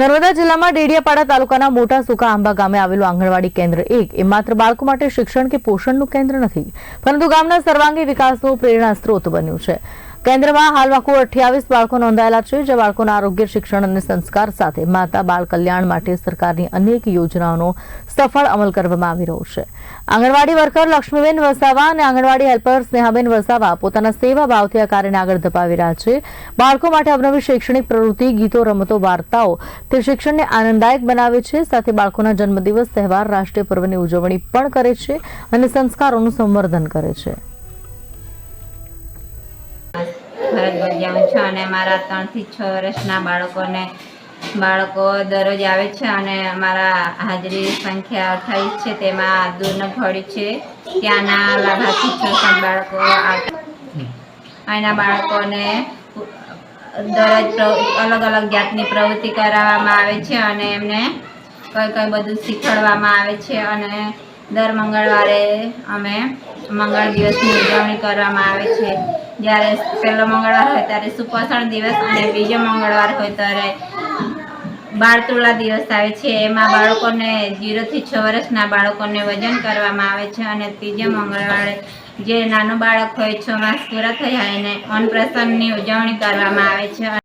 નર્મદા જિલ્લામાં ડેડિયાપાડા તાલુકાના મોટા સુકા આંબા ગામે આવેલું આંગણવાડી કેન્દ્ર એક. એ માત્ર બાળકો માટે શિક્ષણ કે પોષણનું કેન્દ્ર નથી, પરંતુ ગામના સર્વાંગી વિકાસનું પ્રેરણા સ્ત્રોત બન્યું છે. કેન્દ્રમાં હાલ કુલ અઠ્યાવીસ બાળકો નોંધાયેલા છે, જે બાળકોના આરોગ્ય, શિક્ષણ અને સંસ્કાર સાથે માતા, બાળ કલ્યાણ માટે સરકારની અનેક યોજનાઓનો સફળ અમલ કરવામાં આવી રહ્યો છે. આંગણવાડી વર્કર લક્ષ્મીબેન વસાવા અને આંગણવાડી હેલ્પર સ્નેહાબેન વસાવા પોતાના સેવા ભાવથી આ કાર્યને આગળ ધપાવી રહ્યા છે. બાળકો માટે અવનવી શૈક્ષણિક પ્રવૃત્તિ, ગીતો, રમતો, વાર્તાઓ તે શિક્ષણને આનંદદાયક બનાવે છે. સાથે બાળકોના જન્મદિવસ, તહેવાર, રાષ્ટ્રીય પર્વની ઉજવણી પણ કરે છે અને સંસ્કારોનું સંવર્ધન કરે છે. ફરજ જાઉં છું અને મારા ત્રણથી છ વર્ષના બાળકોને, બાળકો દરરોજ આવે છે અને અમારા હાજરી સંખ્યા અઠાવીસ છે, તેમાં દૂરનું ફળી છે. ત્યાંના લાભાર્થી છ બાળકો અહીંના બાળકોને દરરોજ અલગ અલગ જાતની પ્રવૃત્તિ કરાવવામાં આવે છે અને એમને કઈ કઈ બધું શીખવાડવામાં આવે છે અને દર મંગળવારે અમે મંગળ દિવસની ઉજવણી કરવામાં આવે છે. જ્યારે પહેલો મંગળવાર હોય ત્યારે સુપોષણ દિવસ અને બીજો મંગળવાર હોય ત્યારે બાળતુલા દિવસ આવે છે. એમાં બાળકોને જીરોથી છ વર્ષના બાળકોને વજન કરવામાં આવે છે અને ત્રીજો મંગળવારે જે નાનું બાળક હોય, છ માસ પૂરા થયા એને અન્નપ્રસન્નની ઉજવણી કરવામાં આવે છે.